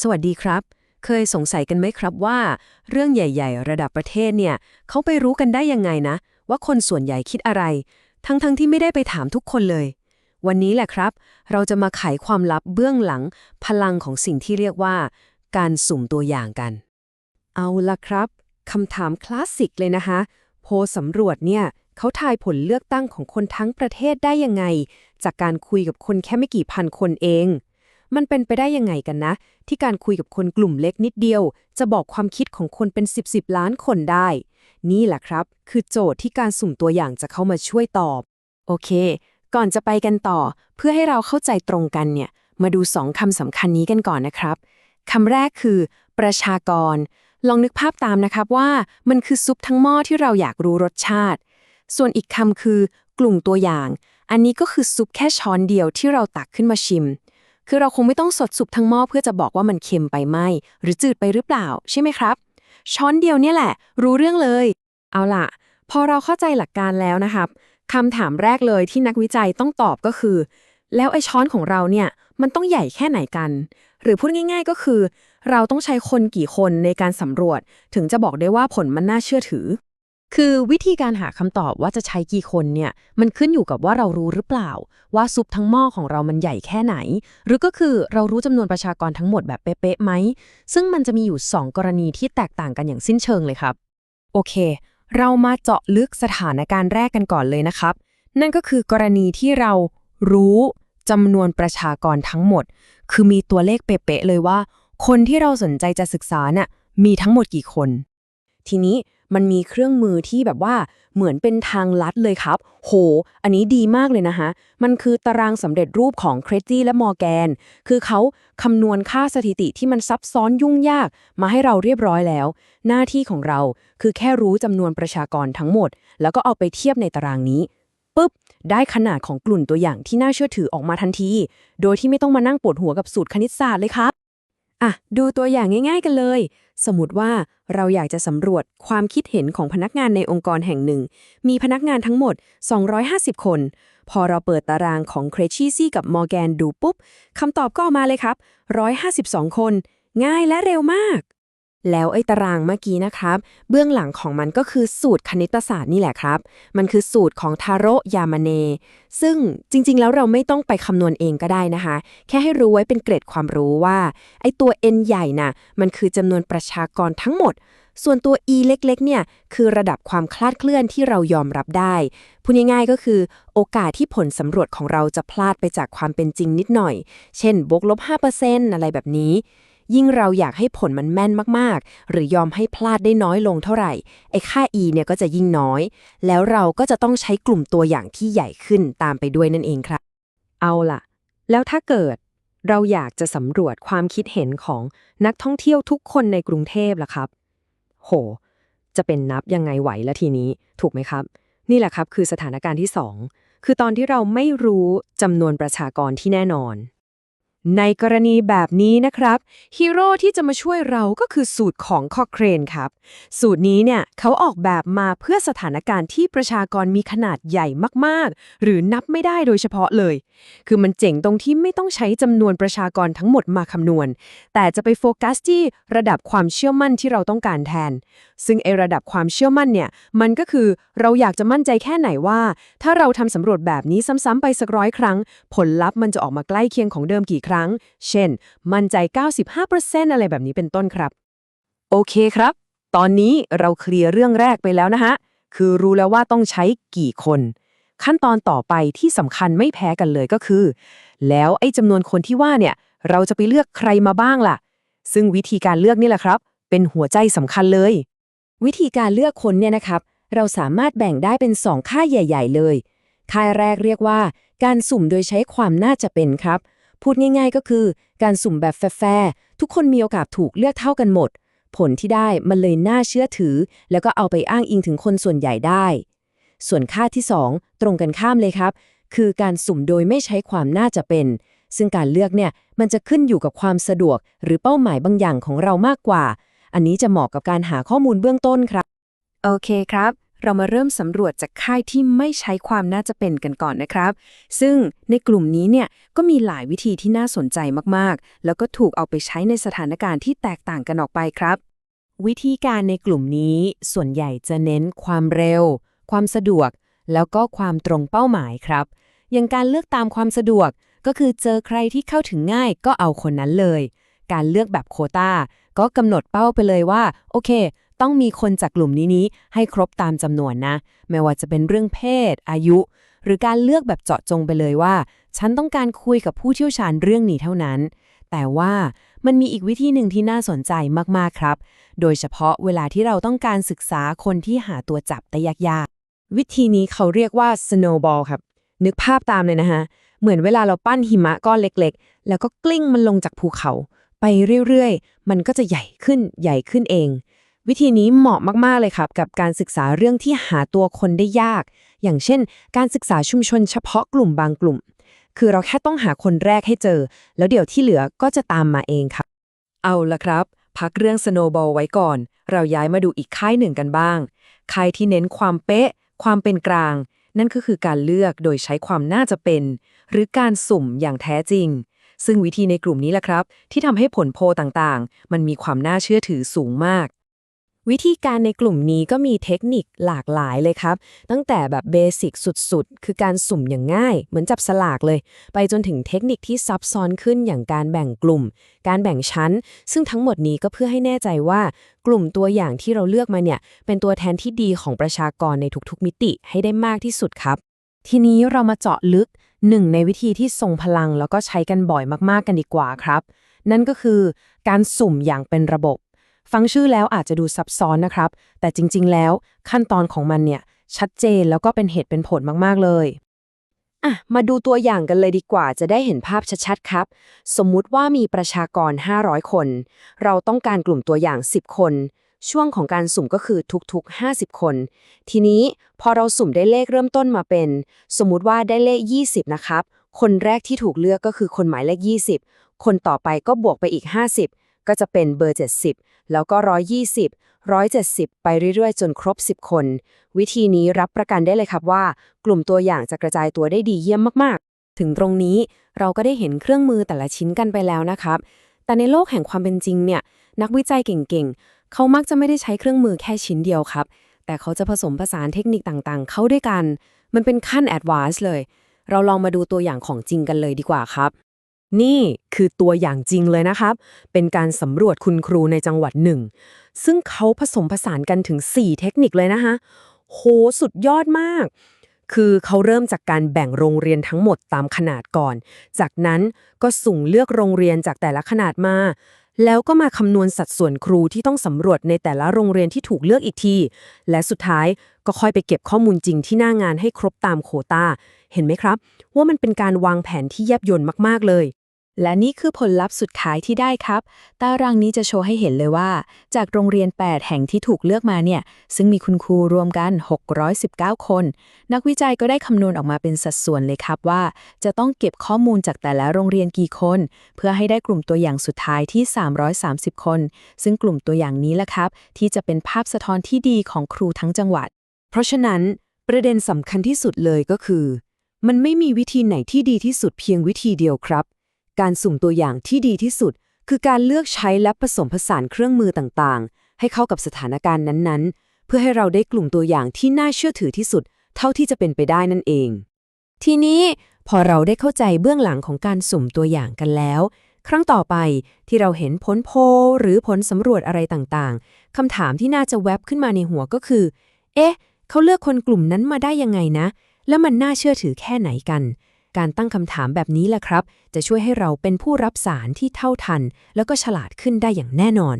สวัสดีครับ เคยสงสัยกันไหมครับว่า เรื่องใหญ่ ๆ ระดับประเทศเนี่ยเขาไปรู้กันได้ยังไงนะ ว่าคนส่วนใหญ่คิดอะไร ทั้งๆทที่ไม่ได้ไปถามทุกคนเลย วันนี้แหละครับ เราจะมาไขความลับเบื้องหลัง พลังของสิ่งที่เรียกว่า การสุ่มตัวอย่างกัน เอาละครับคำถามคลาสสิกเลยนะคะ โพสำรวจเนี่ยเขาทายผลเลือกตั้งของคนทั้งประเทศได้ยังไง จากการคุยกับคนแค่ไม่กี่พันคนเอง มันเป็นไปได้ยังไงกันนะ ที่การคุยกับคนกลุ่มเล็กนิดเดียว จะบอกความคิดของคนเป็น 10บสล้านคนได้ นี่แหละครับ คือโจทย์ที่การสุ่มตัวอย่างจะเข้ามาช่วยตอบ โอเค ก่อนจะไปกันต่อ เพื่อให้เราเข้าใจตรงกันเนี่ย มาดูสองคำสำคัญนี้กันก่อนนะครับคำแรกคือ ประชากร ลองนึกภาพตามนะครับว่ามันคือซุปทั้งหม้อที่เราอยากรู้รสชาติ ส่วนอีกคำคือกลุ่มตัวอย่าง อันนี้ก็คือซุปแค่ช้อนเดียวที่เราตักขึ้นมาชิม คือเราคงไม่ต้องสดซุปทั้งหม้อเพื่อจะบอกว่ามันเค็มไปไหมหรือจืดไปหรือเปล่า ใช่ไหมครับ ช้อนเดียวเนี่ยแหละ รู้เรื่องเลย เอาล่ะ พอเราเข้าใจหลักการแล้วนะครับคำถามแรกเลยที่นักวิจัยต้องตอบก็คือ แล้วไอ้ช้อนของเราเนี่ยมันต้องใหญ่แค่ไหนกัน หรือพูดง่าย ๆ ก็คือ เราต้องใช้คนกี่คนในการสำรวจ ถึงจะบอกได้ว่าผลมันน่าเชื่อถือ คือวิธีการหาคำตอบว่าจะใช้กี่คนเนี่ยมันขึ้นอยู่กับว่าเรารู้หรือเปล่า ว่าซุปทั้งหม้อของเรามันใหญ่แค่ไหน หรือก็คือเรารู้จำนวนประชากรทั้งหมดแบบเป๊ะๆไหม ซึ่งมันจะมีอยู่ 2 กรณีที่แตกต่างกันอย่างสิ้นเชิงเลยครับ โอเค เรามาเจาะลึกสถานการณ์แรกกันก่อนเลยนะครับ นั่นก็คือกรณีที่เรารู้จำนวนประชากรทั้งหมด คือมีตัวเลขเป๊ะๆเลยว่า คนที่เราสนใจจะศึกษาน่ะมีทั้งหมดกี่คน ทีนี้ มันมีเครื่องมือที่แบบว่าเหมือนเป็นทางลัดเลยครับ โห อันนี้ดีมากเลยนะคะ มันคือตารางสำเร็จรูปของเครจี้และมอร์แกน คือเขาคำนวณค่าสถิติที่มันซับซ้อนยุ่งยากมาให้เราเรียบร้อยแล้ว หน้าที่ของเราคือแค่รู้จำนวนประชากรทั้งหมด แล้วก็เอาไปเทียบในตารางนี้ปุ๊บได้ขนาดของกลุ่นตัวอย่างที่น่าเชื่อถือออกมาทันที โดยที่ไม่ต้องมานั่งปวดหัวกับสูตรคณิตศาสตร์เลยครับ อะ ดูตัวอย่างง่าย ๆ กันเลย สมมติว่าเราอยากจะสำรวจความคิดเห็นของพนักงานในองค์กรแห่งหนึ่ง มีพนักงานทั้งหมด 250 คน พอเราเปิดตารางของเครชีซี่กับมอร์แกนดูปุ๊บคำตอบก็ออกมาเลยครับ 152 คน ง่ายและเร็วมาก แล้วไอ้ตารางเมื่อกี้นะครับ เบื้องหลังของมันก็คือสูตรคณิตศาสตร์นี่แหละครับ มันคือสูตรของทาโร่ยามาเน ซึ่งจริงๆ แล้วเราไม่ต้องไปคำนวณเองก็ได้นะคะ แค่ให้รู้ไว้เป็นเกรดความรู้ว่า ไอ้ตัว n ใหญ่น่ะ มันคือจำนวนประชากรทั้งหมด ส่วนตัว e เล็กๆ เนี่ย คือระดับความคลาดเคลื่อนที่เรายอมรับได้ พูดง่ายๆ ก็คือ โอกาสที่ผลสำรวจของเราจะพลาดไปจากความเป็นจริงนิดหน่อย เช่น บวกลบ5%อะไรแบบนี้ ยิ่งเราอยากให้ผลมันแม่นมากๆ หรือยอมให้พลาดได้น้อยลงเท่าไหร่ ไอ้ค่า e เนี่ยก็จะยิ่งน้อย แล้วเราก็จะต้องใช้กลุ่มตัวอย่างที่ใหญ่ขึ้นตามไปด้วยนั่นเองครับ เอาล่ะ แล้วถ้าเกิดเราอยากจะสำรวจความคิดเห็นของนักท่องเที่ยวทุกคนในกรุงเทพล่ะครับ โห จะเป็นนับยังไงไหวละทีนี้ถูกไหมครับ นี่แหละครับคือสถานการณ์ที่ 2 คือตอนที่เราไม่รู้จำนวนประชากรที่แน่นอน ในกรณีแบบนี้นะครับฮีโร่ที่จะมาช่วยเราก็คือสูตรของคอเครนครับ สูตรนี้เนี่ยเขาออกแบบมาเพื่อสถานการณ์ที่ประชากรมีขนาดใหญ่มากๆ หรือนับไม่ได้โดยเฉพาะเลย คือมันเจ๋งตรงที่ไม่ต้องใช้จำนวนประชากรทั้งหมดมาคำนวณ แต่จะไปโฟกัสที่ระดับความเชื่อมั่นที่เราต้องการแทน ซึ่งไอระดับความเชื่อมั่นเนี่ยมันก็คือเราอยากจะมั่นใจแค่ไหนว่า ถ้าเราทำสำรวจแบบนี้ซ้ำๆไปสักร้อยครั้ง ผลลัพธ์มันจะออกมาใกล้เคียงของเดิมกี่ครั้ง เช่น มั่นใจ 95%อะไรแบบนี้เป็นต้นครับ โอเคครับ ตอนนี้เราเคลียร์เรื่องแรกไปแล้วนะฮะ คือรู้แล้วว่าต้องใช้กี่คน ขั้นตอนต่อไปที่สำคัญไม่แพ้กันเลยก็คือ แล้วไอ้จำนวนคนที่ว่าเนี่ย เราจะไปเลือกใครมาบ้างล่ะ ซึ่งวิธีการเลือกนี่แหละครับ เป็นหัวใจสำคัญเลย วิธีการเลือกคนเนี่ยนะครับ เราสามารถแบ่งได้เป็น2ค่าใหญ่ ๆ เลยค่ายแรกเรียกว่า การสุ่มโดยใช้ความน่าจะเป็นครับ พูดง่ายๆก็คือ การสุ่มแบบแฟร์ทุกคนมีโอกาสถูกเลือกเท่ากันหมด ผลที่ได้มันเลยน่าเชื่อถือ แล้วก็เอาไปอ้างอิงถึงคนส่วนใหญ่ได้ ส่วนค่าที่ 2 ตรงกันข้ามเลยครับ คือการสุ่มโดยไม่ใช้ความน่าจะเป็น ซึ่งการเลือกเนี่ยมันจะขึ้นอยู่กับความสะดวก หรือเป้าหมายบางอย่างของเรามากกว่า อันนี้จะเหมาะกับการหาข้อมูลเบื้องต้นครับ โอเคครับ เรามาเริ่มสำรวจจากค่ายที่ไม่ใช้ความน่าจะเป็นกันก่อนนะครับ ซึ่งในกลุ่มนี้เนี่ยก็มีหลายวิธีที่น่าสนใจมากๆ แล้วก็ถูกเอาไปใช้ในสถานการณ์ที่แตกต่างกันออกไปครับ วิธีการในกลุ่มนี้ส่วนใหญ่จะเน้นความเร็ว ความสะดวก แล้วก็ความตรงเป้าหมายครับ อย่างการเลือกตามความสะดวกก็คือเจอใครที่เข้าถึงง่ายก็เอาคนนั้นเลย การเลือกแบบโคตาก็กำหนดเป้าไปเลยว่า โอเค ต้องมีคนจากกลุ่มนี้นี้ให้ครบตามจำนวนนะ ไม่ว่าจะเป็นเรื่องเพศ อายุ หรือการเลือกแบบเจาะจงไปเลยว่า ฉันต้องการคุยกับผู้เชี่ยวชาญเรื่องนี้เท่านั้น แต่ว่ามันมีอีกวิธีหนึ่งที่น่าสนใจมากๆครับ โดยเฉพาะเวลาที่เราต้องการศึกษาคนที่หาตัวจับได้ยากๆ วิธีนี้เขาเรียกว่า snowball ครับ นึกภาพตามเลยนะฮะ เหมือนเวลาเราปั้นหิมะก้อนเล็กๆ แล้วก็กลิ้งมันลงจากภูเขา ไปเรื่อยๆ มันก็จะใหญ่ขึ้นใหญ่ขึ้นเอง วิธีนี้เหมาะมาก ๆ เลยครับ กับการศึกษาเรื่องที่หาตัวคนได้ยาก อย่างเช่น การศึกษาชุมชนเฉพาะกลุ่มบางกลุ่ม คือเราแค่ต้องหาคนแรกให้เจอ แล้วเดี๋ยวที่เหลือก็จะตามมาเองครับ เอาละครับ พักเรื่อง Snowball ไว้ก่อน เราย้ายมาดูอีกค่ายหนึ่งกันบ้าง ค่ายที่เน้นความเป๊ะ ความเป็นกลาง นั่นก็คือการเลือกโดยใช้ความน่าจะเป็น หรือการสุ่มอย่างแท้จริงซึ่งวิธีในกลุ่มนี้แหละครับ ที่ทำให้ผลโพลต่างๆ มันมีความน่าเชื่อถือสูงมาก วิธีการในกลุ่มนี้ก็มีเทคนิคหลากหลายเลยครับ ตั้งแต่แบบเบสิกสุดๆ คือการสุ่มอย่างง่าย เหมือนจับสลากเลย ไปจนถึงเทคนิคที่ซับซ้อนขึ้นอย่างการแบ่งกลุ่ม การแบ่งชั้น ซึ่งทั้งหมดนี้ก็เพื่อให้แน่ใจว่า กลุ่มตัวอย่างที่เราเลือกมาเนี่ย เป็นตัวแทนที่ดีของประชากรในทุกๆ มิติให้ได้มากที่สุดครับ ทีนี้เรามาเจาะลึกหนึ่งในวิธีที่ทรงพลังแล้วก็ใช้กันบ่อยมากๆกันดีกว่าครับ นั่นก็คือการสุ่มอย่างเป็นระบบ ฟังชื่อแล้วอาจจะดูซับซ้อนนะครับ แต่จริง ๆ แล้วขั้นตอนของมันเนี่ย ชัดเจนแล้วก็เป็นเหตุเป็นผลมาก ๆ เลยอะมาดูตัวอย่างกันเลยดีกว่า จะได้เห็นภาพชัดๆครับ สมมุติว่ามีประชากร 500 คน เราต้องการกลุ่มตัวอย่าง 10 คน ช่วงของการสุ่มก็คือทุกๆ 50 คน ทีนี้พอเราสุ่มได้เลขเริ่มต้นมาเป็น สมมุติว่าได้เลข 20 นะครับ คนแรกที่ถูกเลือกก็คือคนหมายเลข 20 คนต่อไปก็บวกไปอีก 50 ก็จะเป็นเบอร์ 70 แล้วก็ 120 170 ไปเรื่อยๆ จนครบ 10 คน วิธีนี้รับประกันได้เลยครับว่า กลุ่มตัวอย่างจะกระจายตัวได้ดีเยี่ยมมากๆ ถึงตรงนี้เราก็ได้เห็นเครื่องมือแต่ละชิ้นกันไปแล้วนะครับ แต่ในโลกแห่งความเป็นจริงเนี่ย นักวิจัยเก่งๆ เขามักจะไม่ได้ใช้เครื่องมือแค่ชิ้นเดียวครับ แต่เขาจะผสมผสานเทคนิคต่างๆ เข้าด้วยกัน มันเป็นขั้นแอดวานซ์เลย เราลองมาดูตัวอย่างของจริงกันเลยดีกว่าครับ นี่คือตัวอย่างจริงเลยนะครับ เป็นการสำรวจคุณครูในจังหวัดหนึ่ง ซึ่งเขาผสมผสานกันถึง 4 เทคนิคเลยนะคะโหสุดยอดมาก คือเขาเริ่มจากการแบ่งโรงเรียนทั้งหมดตามขนาดก่อน จากนั้นก็สุ่มเลือกโรงเรียนจากแต่ละขนาดมา แล้วก็มาคำนวณสัดส่วนครูที่ต้องสำรวจในแต่ละโรงเรียนที่ถูกเลือกอีกที และสุดท้ายก็ค่อยไปเก็บข้อมูลจริงที่หน้างานให้ครบตามโควตาเห็นไหมครับ ว่ามันเป็นการวางแผนที่แยบยลมากๆเลย และนี่คือผลลัพธ์สุดท้ายที่ได้ครับ ตารางนี้จะโชว์ให้เห็นเลยว่า จากโรงเรียน 8 แห่งที่ถูกเลือกมาเนี่ย ซึ่งมีคุณครูรวมกัน 619 คน นักวิจัยก็ได้คำนวณออกมาเป็นสัดส่วนเลยครับว่า จะต้องเก็บข้อมูลจากแต่ละโรงเรียนกี่คน เพื่อให้ได้กลุ่มตัวอย่างสุดท้ายที่ 330 คน ซึ่งกลุ่มตัวอย่างนี้แหละครับ ที่จะเป็นภาพสะท้อนที่ดีของครูทั้งจังหวัด เพราะฉะนั้น ประเด็นสำคัญที่สุดเลยก็คือ มันไม่มีวิธีไหนที่ดีที่สุดเพียงวิธีเดียวครับ การสุ่มตัวอย่างที่ดีที่สุด คือการเลือกใช้และผสมผสานเครื่องมือต่างๆ ให้เข้ากับสถานการณ์นั้นๆ เพื่อให้เราได้กลุ่มตัวอย่างที่น่าเชื่อถือที่สุด เท่าที่จะเป็นไปได้นั่นเอง ทีนี้พอเราได้เข้าใจเบื้องหลังของการสุ่มตัวอย่างกันแล้ว ครั้งต่อไปที่เราเห็นผลโพลหรือผลสำรวจอะไรต่างๆคำถามที่น่าจะแวบขึ้นมาในหัวก็คือ เอ๊ะ เขาเลือกคนกลุ่มนั้นมาได้ยังไงนะ แล้วมันน่าเชื่อถือแค่ไหนกัน การตั้งคำถามแบบนี้แหละครับ จะช่วยให้เราเป็นผู้รับสารที่เท่าทัน แล้วก็ฉลาดขึ้นได้อย่างแน่นอน